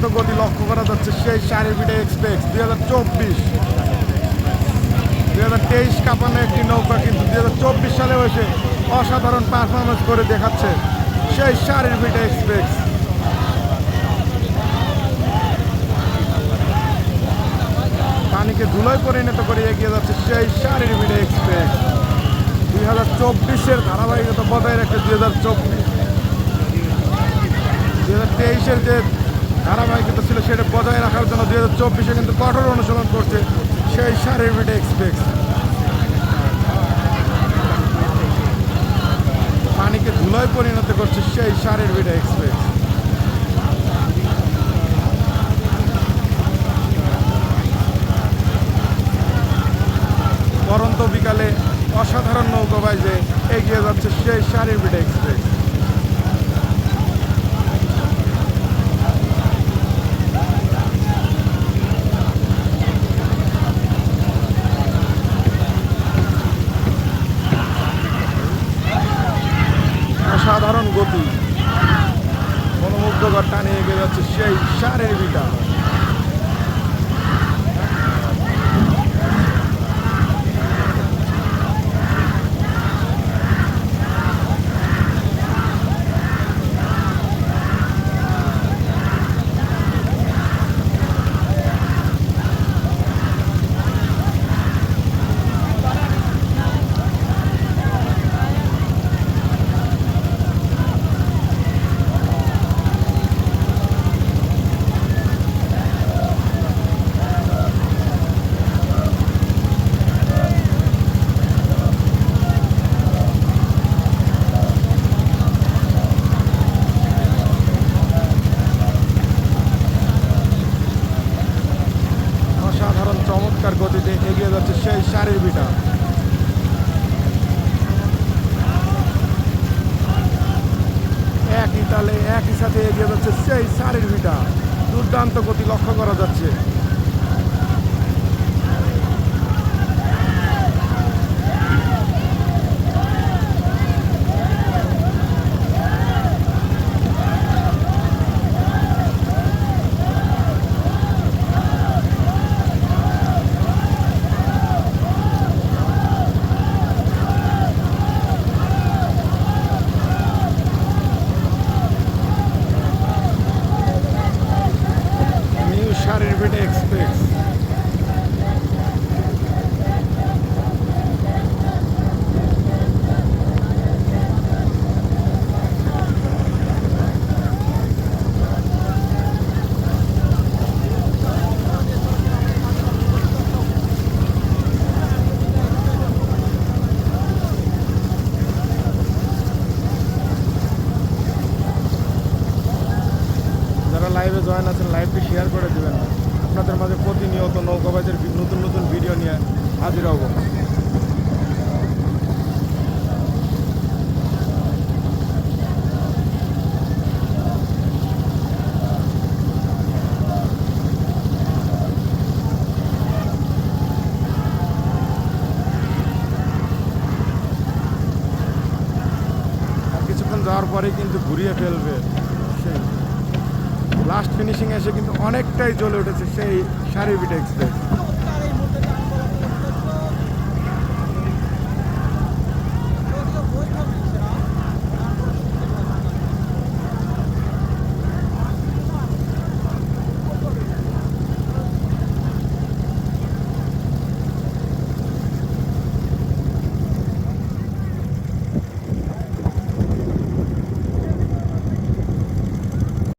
দুর্দান্ত গতি লক্ষ্য করা যাচ্ছে, সেই সারিবিডে এক্সপ্রেস দুই হাজার চব্বিশ। দুই হাজার তেইশ কাপানো একটি নৌকা কিন্তু দুই হাজার চব্বিশ সালে এসে অসাধারণ পারফরমেন্স করে দেখাচ্ছে সেই সারিবিডে এক্সপ্রেস পানিকে ধুলোয় পরিণত করে এগিয়ে যাচ্ছে সেই সারিবিডে এক্সপ্রেস দুই হাজার চব্বিশের ধারাবাহিকতা বজায় রাখছে দুই হাজার চব্বিশ। দুই হাজার তেইশের যে ধারাবাহিকতা ছিল সেটা বজায় রাখার জন্য দুই হাজার চব্বিশে কিন্তু কঠোর অনুশীলন করছে সেই সারিবিডে এক্সপ্রেস। পানিকে ধুলোয় পরিণত করছে সেই সারের সারিবিডে এক্সপ্রেস। পরন্ত বিকালে অসাধারণ নৌকাবাইজে এগিয়ে যাচ্ছে সেই সারিবিডে এক্সপ্রেস অসাধারণ গতি মনোমুগ্ধকর টানে এগিয়ে যাচ্ছে সেই সারের বিটা অসাধারণ চমৎকার গতিতে এগিয়ে যাচ্ছে সেই সারের বিটা। একই তালে একই সাথে এগিয়ে যাচ্ছে সেই সারের বিটা। দুর্দান্ত গতি লক্ষ্য করা যাচ্ছে। বিটা এক্সপ্রেস যারা লাইভে জয়েন আছেন লাইভটি শেয়ার করে দেবেন। আপনাদের মাঝে প্রতিনিয়ত নৌকাবাজের নতুন নতুন ভিডিও নিয়ে হাজির হব। কিছুক্ষণ যাওয়ার পরেই কিন্তু ঘুরিয়ে ফেলবে। লাস্ট ফিনিশিং এসে কিন্তু অনেকটাই জ্বলে উঠেছে সেই সারি বিট এক্সপ্রেস